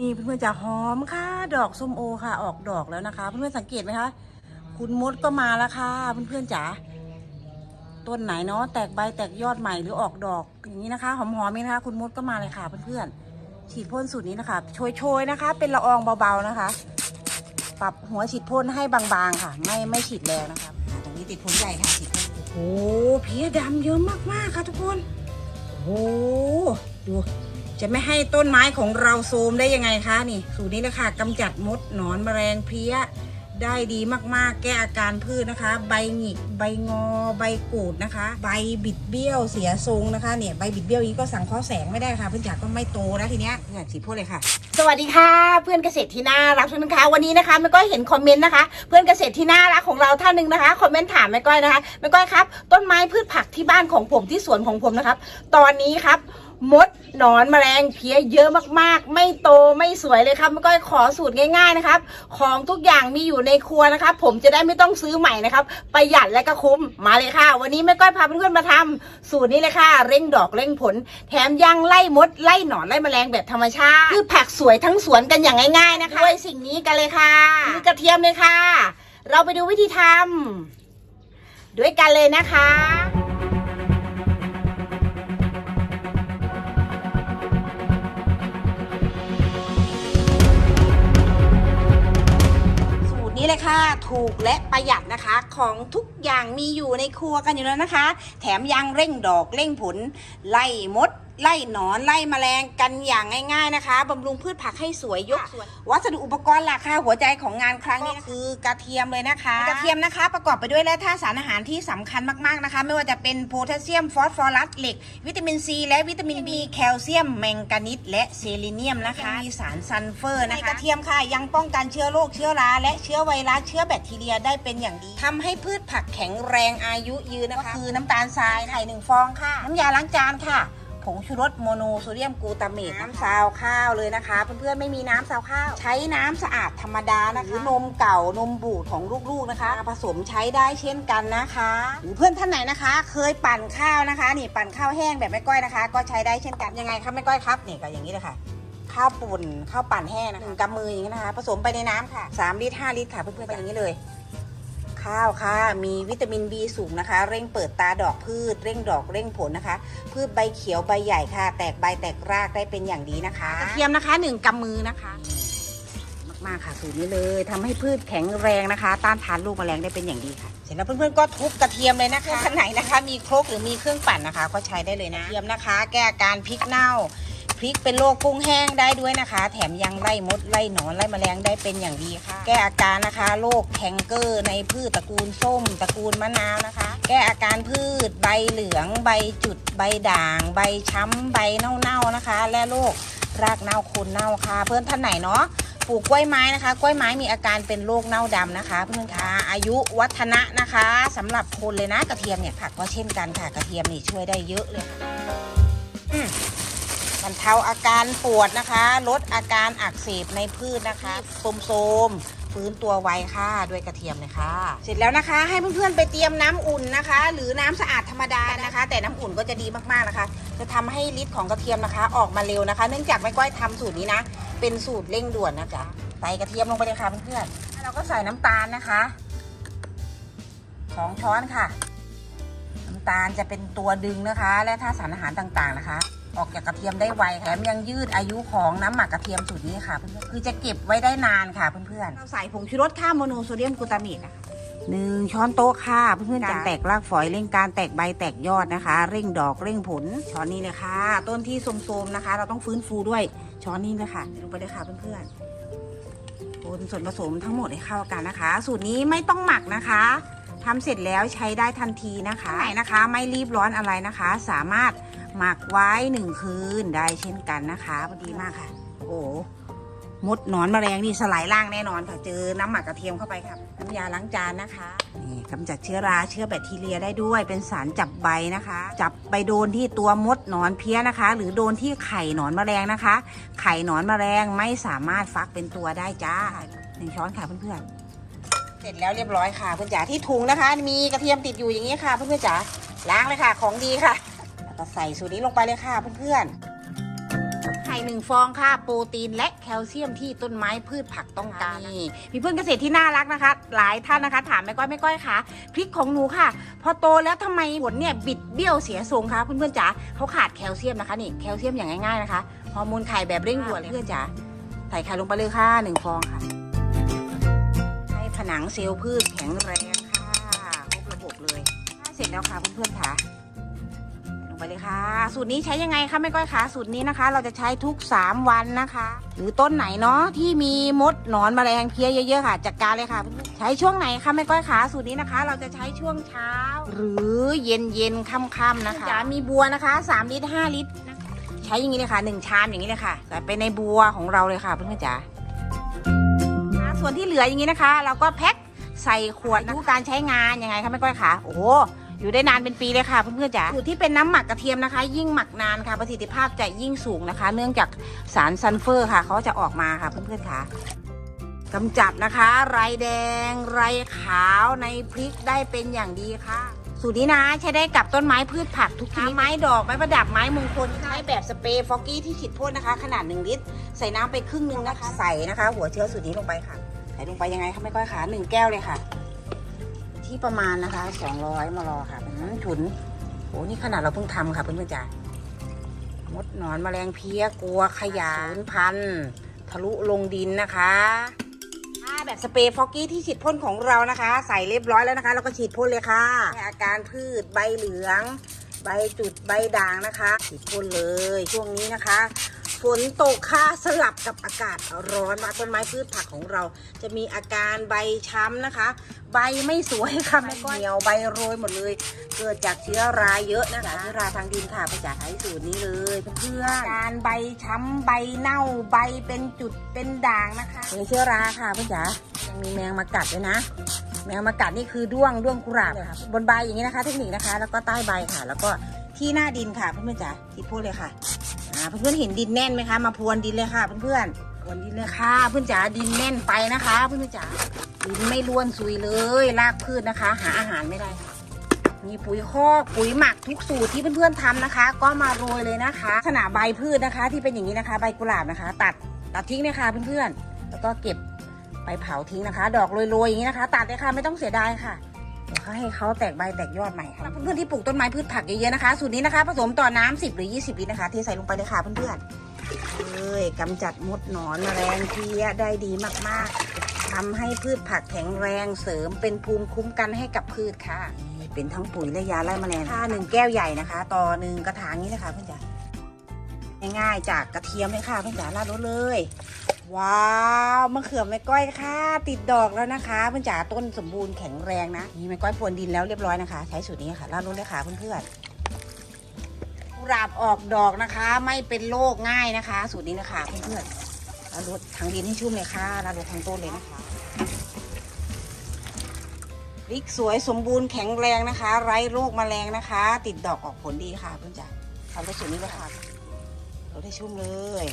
นี่เพื่อนๆจะหอมค่ะ ดอกส้มโอค่ะ ออกดอกแล้วนะคะ เพื่อนๆสังเกตไหมคะ คุณมดก็มาแล้วค่ะ เพื่อนๆจ๋าต้นไหนเนาะแตกใบแตกยอดใหม่หรือออกดอกอย่างนี้นะคะหอมๆนี่นะคะ คุณมดก็มาเลยค่ะ เพื่อนๆฉีดพ่นสูตรนี้นะคะโชยๆนะคะ เป็นละอองเบาๆนะคะ ปรับหัวฉีดพ่นให้บางๆค่ะ ไม่ไม่ฉีดแรงนะคะตรงนี้ติดผลใหญ่ค่ะฉีดพ่นโอ้โหเพียดำเยอะมากๆค่ะทุกคนโอ้โหดู จะไม่ให้ต้นไม้ของเราโทรมได้ยังไงคะนี่สูตรนี้เลยค่ะกำจัดมดหนอนแมลงเพี้ย ได้ดีมากๆ แก้อาการพืชนะคะ ใบหงิกใบงอ ใบกูดนะคะ ใบบิดเบี้ยวเสียทรงนะคะเนี่ยใบบิดเบี้ยวนี้ก็สังเคราะห์แสงไม่ได้ค่ะเพื่อนจ๋าก็ไม่โตนะทีเนี้ยอยากสีพ่นเลยค่ะ สวัสดีค่ะ เพื่อนเกษตรที่น่ารักทุกท่านคะวันนี้นะคะแม่ก้อยเห็นคอมเมนต์นะคะ เพื่อนเกษตรที่น่ารักของเราท่านหนึ่งนะคะคอมเมนต์ถามแม่ก้อยนะคะแม่ก้อยครับ ต้นไม้พืชผักที่บ้านของผมที่สวนของผมนะครับ ตอนนี้ครับ มดหนอนแมลงเพี้ยเยอะมากๆ ไม่โตไม่สวยเลยครับแม่ก้อยขอสูตรง่ายๆนะครับ ของทุกอย่างมีอยู่ในครัวนะครับ ผมจะได้ไม่ต้องซื้อใหม่นะครับ ประหยัดและก็คุ้มมาเลยค่ะ วันนี้แม่ก้อยพาเพื่อนๆมาทำสูตรนี้เลยค่ะ เร่งดอกเร่งผล แถมยังไล่มดไล่หนอนไล่แมลงแบบธรรมชาติคือผักสวยทั้งสวนกันอย่างง่าย ๆนะคะด้วยสิ่งนี้กันเลยค่ะคือกระเทียมเลยค่ะ เราไปดูวิธีทำด้วยกันเลยนะคะ เลยค่ะ ถูกและประหยัดนะคะ ของทุกอย่างมีอยู่ในครัวกันอยู่แล้วนะคะ แถมยังเร่งดอกเร่งผล ไล่มด ไล่หนอนไล่แมลงกันอย่างง่าย ๆนะคะบำรุงพืชผักให้สวยยกสวยวัสดุอุปกรณ์หลักค่ะหัวใจของงานครั้งนี้คือกระเทียมเลยนะคะ กระเทียมนะคะประกอบไปด้วยแร่ธาตุสารอาหารที่สำคัญมากๆนะคะ ไม่ว่าจะเป็นโพแทสเซียมฟอสฟอรัสเหล็ก วิตามินซีและวิตามินบีแคลเซียม แมงกานิสและเซเลเนียมนะคะมีสารซัลเฟอร์นะคะกระเทียมค่ะยังป้องกันเชื้อโรคเชื้อราและเชื้อไวรัสเชื้อแบคทีเรียได้เป็นอย่างดีทำให้พืชผักแข็งแรงอายุยืนนะคะคือน้ำตาลทรายไข่หนึ่งฟองค่ะ น้ำยาล้างจานค่ะ ผงชูรสโมโนโซเดียมกลูตาเมตน้ำซาวข้าวเลยนะคะ เพื่อนๆไม่มีน้ำซาวข้าว ใช้น้ำสะอาดธรรมดานะคะหรือนมเก่านมบูดของลูกๆนะคะ ผสมใช้ได้เช่นกันนะคะหรือเพื่อนท่านไหนนะคะ เคยปั่นข้าวนะคะ นี่ปั่นข้าวแห้งแบบแม่ก้อยนะคะ ก็ใช้ได้เช่นกันยังไงครับแม่ก้อยครับนี่ก็อย่างนี้เลยค่ะข้าวปุ่นข้าวปั่นแห้งนะคะกำมืออย่างนี้นะคะ ผสมไปในน้ำค่ะ3ลิตร5ลิตรค่ะเพื่อนๆไปอย่างนี้เลย ข้าวค่ะ มีวิตามิน B สูงนะคะ เร่งเปิดตาดอกพืช เร่งดอกเร่งผลนะคะ พืชใบเขียวใบใหญ่ค่ะ แตกใบแตกรากได้เป็นอย่างดีนะคะกระเทียมนะคะหนึ่งกำมือนะคะ มากๆค่ะสูตรนี้เลยทำให้พืชแข็งแรงนะคะ ต้านทานลูกแมลงได้เป็นอย่างดีค่ะ เสร็จแล้วเพื่อนๆก็ทุบกระเทียมเลยนะคะท่านไหนนะคะ มีครกหรือมีเครื่องปั่นนะคะ ก็ใช้ได้เลยนะกระเทียมนะคะ แก้อาการพริกเน่า พริกเป็นโรคกุ้งแห้งได้ด้วยนะคะ แถมยังไล่มดไล่หนอนไล่แมลงได้เป็นอย่างดีค่ะ แก้อาการนะคะโรคแคนเกอร์ในพืชตระกูลส้ม ตระกูลมะนาวนะคะ แก้อาการพืชใบเหลือง ใบจุด ใบด่าง ใบช้ำใบเน่าๆนะคะ และโรครากเน่าโคนเน่าค่ะ เพื่อนท่านไหนเนาะปลูกกล้วยไม้นะคะ กล้วยไม้มีอาการเป็นโรคเน่าดำนะคะ เพื่อนคะอายุวัฒนะนะคะสำหรับคนเลยนะกระเทียมเนี่ยค่ะก็เช่นกันค่ะกระเทียมนี่ช่วยได้เยอะเลยค่ะ รเทาอาการปวดนะคะ ลดอาการอักเสบในพืชนะคะโสมๆฟื้นตัวไวค่ะ ด้วยกระเทียมเลยค่ะ เสร็จแล้วนะคะ ให้เพื่อนๆไปเตรียมน้ำอุ่นนะคะ หรือน้ำสะอาดธรรมดานะคะ แต่น้ำอุ่นก็จะดีมากๆนะคะ จะทำให้ฤทธิ์ของกระเทียมนะคะ ออกมาเร็วนะคะ เนื่องจากแม่ก้อยทำสูตรนี้นะ เป็นสูตรเร่งด่วนนะจ๊ะใส่กระเทียมลงไปเลยค่ะเพื่อนๆแล้วเราก็ใส่น้ำตาลนะคะสองช้อนค่ะ น้ำตาลจะเป็นตัวดึงนะคะ และธาตุสารอาหารต่างๆนะคะ ออกจากกระเทียมได้ไวแถมยังยืดอายุของน้ำหมักกระเทียมสูตรนี้ค่ะเพื่อนๆคือจะเก็บไว้ได้นานค่ะเพื่อนๆเราใส่ผงชูรสข้าวโมโนโซเดียมกลูตาเมตนะคะ หนึ่งช้อนโต๊ะค่ะเพื่อนๆการแตกรากฝอยเร่งการแตกใบแตกยอดนะคะ เร่งดอกเร่งผลช้อนนี้เลยค่ะ ต้นที่โทรมๆนะคะ เราต้องฟื้นฟูด้วยช้อนนี้เลยค่ะลงไปเลยค่ะเพื่อนๆคนส่วนผสมทั้งหมดให้เข้ากันนะคะ สูตรนี้ไม่ต้องหมักนะคะทำเสร็จแล้วใช้ได้ทันทีนะคะไหนนะคะ ไม่รีบร้อนอะไรนะคะ สามารถ หมักไว้หนึ่งคืนได้เช่นกันนะคะพอดีมากค่ะ โอ้หมดหนอนแมลงนี่สลายร่างแน่นอนค่ะ เจอน้ำหมักกระเทียมเข้าไปครับน้ำยาล้างจานนะคะนี่กำจัดเชื้อราเชื้อแบคทีเรียได้ด้วย เป็นสารจับใบนะคะ จับไปโดนที่ตัวมดหนอนเพี้ยนะคะ หรือโดนที่ไข่หนอนแมลงนะคะ ไข่หนอนแมลงไม่สามารถฟักเป็นตัวได้จ้าหนึ่งช้อนค่ะเพื่อนๆเสร็จแล้วเรียบร้อยค่ะเพื่อนจ๋าที่ถุงนะคะ มีกระเทียมติดอยู่อย่างนี้ค่ะเพื่อนๆจ๋าล้างเลยค่ะของดีค่ะ ก็ใส่สูตรนี้ลงไปเลยค่ะเพื่อนๆไข่หนึ่งฟองค่ะ โปรตีนและแคลเซียมที่ต้นไม้พืชผักต้องการนี่มีเพื่อนเกษตรที่น่ารักนะคะ หลายท่านนะคะ ถามแม่ก้อยแม่ก้อยคะพริกของหนูค่ะ พอโตแล้วทำไมผลเนี่ยบิดเบี้ยวเสียทรงคะเพื่อนๆจ๋าเขาขาดแคลเซียมนะคะนี่แคลเซียมอย่างง่ายๆนะคะฮอร์โมนไข่แบบเร่งด่วนเลยเพื่อนจ๋าใส่ไข่ลงไปเลยค่ะหนึ่งฟองค่ะให้ผนังเซลล์พืชแข็งแรงค่ะครบระบบเลยเสร็จแล้วค่ะเพื่อนๆค่ะลง ไปเลยค่ะ สูตรนี้ใช้ยังไงคะแม่ก้อยคะสูตรนี้นะคะ เราจะใช้ทุก 3 วันนะคะ หรือต้นไหนเนาะที่มีมดหนอนแมลงเพลี้ยเยอะๆค่ะจัดการเลยค่ะใช้ช่วงไหนคะแม่ก้อยคะสูตรนี้นะคะ เราจะใช้ช่วงเช้า หรือเย็นเย็นๆค่ำๆนะคะจะมีบัวนะคะ 3 ลิตร 5 ลิตรนะคะใช้อย่างนี้เลยค่ะ 1 ชามอย่างนี้เลยค่ะใส่ไปในบัวของเราเลยค่ะเพื่อนๆจ๋าส่วนที่เหลืออย่างนี้นะคะ เราก็แพ็คใส่ขวดดูการใช้งานยังไงคะแม่ก้อยคะโอ้โห อยู่ได้นานเป็นปีเลยค่ะเพื่อนๆจ๋าสูตรที่เป็นน้ำหมักกระเทียมนะคะ ยิ่งหมักนานค่ะประสิทธิภาพจะยิ่งสูงนะคะ เนื่องจากสารซัลเฟอร์ค่ะเขาจะออกมาค่ะเพื่อนๆค่ะกำจัดนะคะ ไรแดง ไรขาวในพริกได้เป็นอย่างดีค่ะสูตรนี้นะใช้ได้กับต้นไม้พืชผักทุกชนิดไม้ดอกไม้ประดับไม้มงคลใช้แบบสเปรย์ฟอกกี้ที่ฉีดพ่นนะคะ ขนาด 1 ลิตร ใส่น้ำไปครึ่งหนึงนะคะ ใส่นะคะ หัวเชื้อสูตรนี้ลงไปค่ะ ใส่ลงไปยังไงคะไม่ก้อยขาหนึ่งแก้วเลยค่ะ ที่ประมาณนะคะ200มลค่ะอืมฉุนโอ้นี่ขนาดเราเพิ่งทำค่ะเพื่อนๆจ๋ามดหนอนแมลงเพี้ยกลัวขยะศูนพันธุ์ทะลุลงดินนะคะถ้าแบบสเปรย์ฟอกกี้ที่ฉีดพ่นของเรานะคะ ใส่เรียบร้อยแล้วนะคะแล้วก็ฉีดพ่นเลยค่ะอาการพืชใบเหลือง ใบจุดใบด่างนะคะ ฉีดพ่นเลยช่วงนี้นะคะ ฝนตกค่ะสลับกับอากาศร้อนมาต้นไม้พืชผักของเรา จะมีอาการใบช้ำนะคะ ใบไม่สวยค่ะไม่ก้อยเหี่ยวใบโรยหมดเลย เกิดจากเชื้อราเยอะนะคะเชื้อราทางดินค่ะไปจากใช้สูตรนี้เลยเพื่อนๆการใบช้ำใบเน่าใบเป็นจุดเป็นด่างนะคะเป็นเชื้อราค่ะเพื่อนจ๋ายังมีแมงมากัดด้วยนะ แมงมากัดนี่คือด้วงด้วงกุหลาบค่ะบนใบอย่างนี้นะคะ เทคนิคนะคะ แล้วก็ใต้ใบค่ะ แล้วก็ที่หน้าดินค่ะเพื่อนๆจ๋าที่พูดเลยค่ะ อ่าเพื่อนๆเห็นดินแน่นไหมคะ มาพรวนดินเลยค่ะเพื่อนๆพรวนดินเลยค่ะ เพื่อนจ๋าดินแน่นไปนะคะ เพื่อนๆจ๋าดินไม่ร่วนซุยเลยรากพืชนะคะ หาอาหารไม่ได้ค่ะมีปุ๋ยคอกปุ๋ยหมักทุกสูตรที่เพื่อนๆทำนะคะ ก็มาโรยเลยนะคะขนาดใบพืชนะคะ ที่เป็นอย่างนี้นะคะ ใบกุหลาบนะคะ ตัดตัดทิ้งเลยค่ะเพื่อนๆแล้วก็เก็บไปเผาทิ้งนะคะ ดอกโรยๆอย่างนี้นะคะ ตัดเลยค่ะไม่ต้องเสียดายค่ะ เดี๋ยวเขาให้เขาแตกใบแตกยอดใหม่ค่ะเพื่อนๆที่ปลูกต้นไม้พืชผักเยอะๆนะคะ สูตรนี้นะคะผสมต่อน้ำ10หรือ20ลิตรนะคะเทใส่ลงไปเลยค่ะเพื่อนๆเอ้ยกำจัดมดหนอนแมลงเพี้ยได้ดีมากๆทำให้พืชผักแข็งแรงเสริมเป็นภูมิคุ้มกันให้กับพืชค่ะเป็นทั้งปุ๋ยและยาไล่แมลงค่ะหนึ่งแก้วใหญ่นะคะ ต่อหนึ่งกระถางนี้นะคะเพื่อนจ๋าง่ายๆจากกระเทียมเลยค่ะเพื่อนจ๋าราดรสเลย ว้าวมะเขือแม่ก้อยค่ะ ติดดอกแล้วนะคะเพื่อนจ๋าต้นสมบูรณ์แข็งแรงนะนี่แม่ก้อยพรวนดินแล้วเรียบร้อยนะคะ ใช้สูตรนี้ค่ะราดรสเลยค่ะเพื่อนๆกุหลาบออกดอกนะคะ ไม่เป็นโรคง่ายนะคะ สูตรนี้นะคะเพื่อนๆราดรสทางดินให้ชุ่มเลยค่ะราดรสทางต้นเลยนะคะพริกสวยสมบูรณ์แข็งแรงนะคะ ไร้โรคแมลงนะคะ ติดดอกออกผลดีค่ะเพื่อนจ๋าทำรสสูตรนี้เลยค่ะรสให้ชุ่มเลย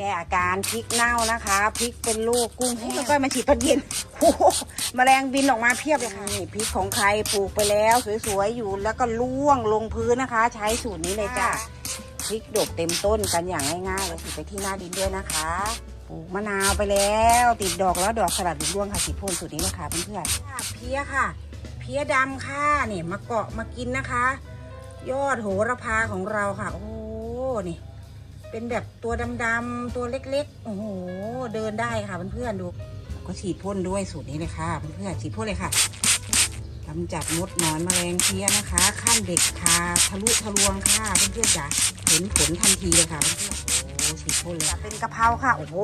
แก้อาการพริกเน่านะคะพริกเป็นลูกกุ้งแห้งแล้วก็มาฉีดตอนเย็นโอ้โหแมลงบินออกมาเพียบเลยค่ะนี่พริกของใครปลูกไปแล้ว สวยๆอยู่แล้วก็ล่วงลงพื้นนะคะ ใช้สูตรนี้เลยจ้าพริกดกเต็มต้นกันอย่างง่ายๆเลยฉีดไปที่หน้าดินด้วยนะคะปลูกมะนาวไปแล้ว ติดดอกแล้วดอกสลัดหรือร่วงค่ะฉีดพ่นสูตรนี้เลยค่ะเพื่อนๆเพี้ยค่ะ เพี้ยดำค่ะนี่มาเกาะมากินนะคะ ยอดโหระพาของเราค่ะ โอ้โหนี่ เป็นแบบตัวดำๆตัวเล็กๆ โอ้โห เดินได้ค่ะเพื่อนๆดู ก็ฉีดพ่นด้วยสูตรนี้เลยค่ะเพื่อนๆฉีดพ่นเลยค่ะกำจัดมดหนอนแมลงเพี้ยนะคะ ขั้นเด็กคาทะลุทะลวงค่ะเพื่อนๆจ๋าเห็นผลทันทีเลยค่ะเพื่อนๆโอ้ฉีดพ่นเลยเป็นกะเพราค่ะ โอ้โห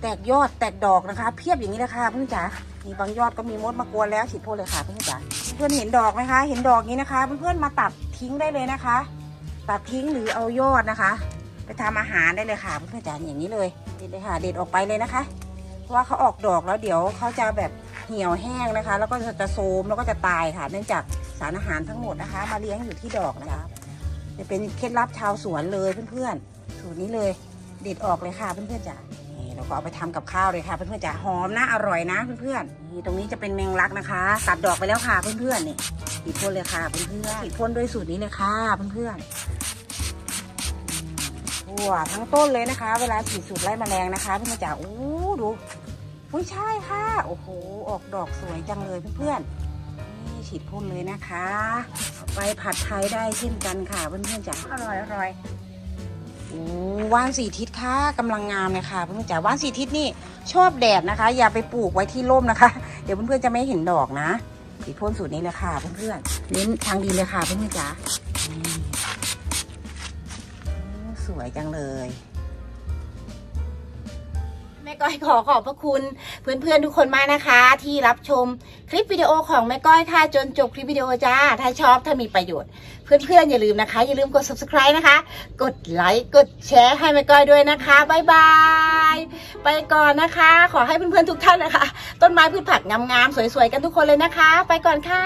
แตกยอดแตกดอกนะคะ เพียบอย่างนี้เลยค่ะเพื่อนจ๋ามีบางยอดก็มีมดมากวนแล้วฉีดพ่นเลยค่ะเพื่อนจ๋าเพื่อนเห็นดอกไหมคะ เห็นดอกนี้นะคะ เพื่อนๆมาตัดทิ้งได้เลยนะคะ ตัดทิ้งหรือเอายอดนะคะ ไปทำอาหารได้เลยค่ะเพื่อนๆจ๋าอย่างนี้เลยเด็ดเลยค่ะ เด็ดออกไปเลยนะคะ เพราะว่าเขาออกดอกแล้วเดี๋ยวเขาจะแบบเหี่ยวแห้งนะคะ แล้วก็จะโทรมแล้วก็จะตายค่ะ เนื่องจากสารอาหารทั้งหมดนะคะ มาเลี้ยงอยู่ที่ดอกนะคะจะเป็นเคล็ดลับชาวสวนเลยเพื่อนๆสูตรนี้เลยเด็ดออกเลยค่ะเพื่อนๆจ๋าเราก็เอาไปทำกับข้าวเลยค่ะเพื่อนๆจ๋าหอมนะอร่อยนะเพื่อนๆนี่ตรงนี้จะเป็นแมงลักนะคะตัดดอกไปแล้วค่ะเพื่อนๆนี่ฉีดพ่นเลยค่ะเพื่อนๆฉีดพ่นด้วยสูตรนี้เลยค่ะเพื่อนๆ ทั่วทั้งต้นเลยนะคะ เวลาฉีดสูตรไล่แมลงนะคะเพื่อนๆจ๋าโอ้ดูอุ้ยใช่ค่ะโอ้โหออกดอกสวยจังเลยเพื่อนๆนี่ฉีดพ่นเลยนะคะเอาไปผัดไทยได้เช่นกันค่ะเพื่อนๆจ๋าอร่อยอร่อยโอ้ว่านสีทิศค่ะกำลังงามเลยค่ะเพื่อนๆจ๋าว่านสีทิศนี่ชอบแดดนะคะ อย่าไปปลูกไว้ที่ร่มนะคะ เดี๋ยวเพื่อนๆจะไม่เห็นดอกนะฉีดพ่นสูตรนี้เลยค่ะเพื่อนๆเน้นทางดีเลยค่ะเพื่อนๆจ๋า สวยจังเลย แม่ก้อยขอขอบพระคุณเพื่อนๆทุกคนมากนะคะ ที่รับชมคลิปวิดีโอของแม่ก้อยค่ะจนจบคลิปวิดีโอจ้า ถ้าชอบถ้ามีประโยชน์ เพื่อนๆอย่าลืมนะคะ อย่าลืมกด subscribe นะคะ กดไลค์กดแชร์ให้แม่ก้อยด้วยนะคะบ๊ายบายไปก่อนนะคะ ขอให้เพื่อนๆทุกท่านนะคะ ต้นไม้พืชผักงามๆสวยๆกันทุกคนเลยนะคะ ไปก่อนค่ะ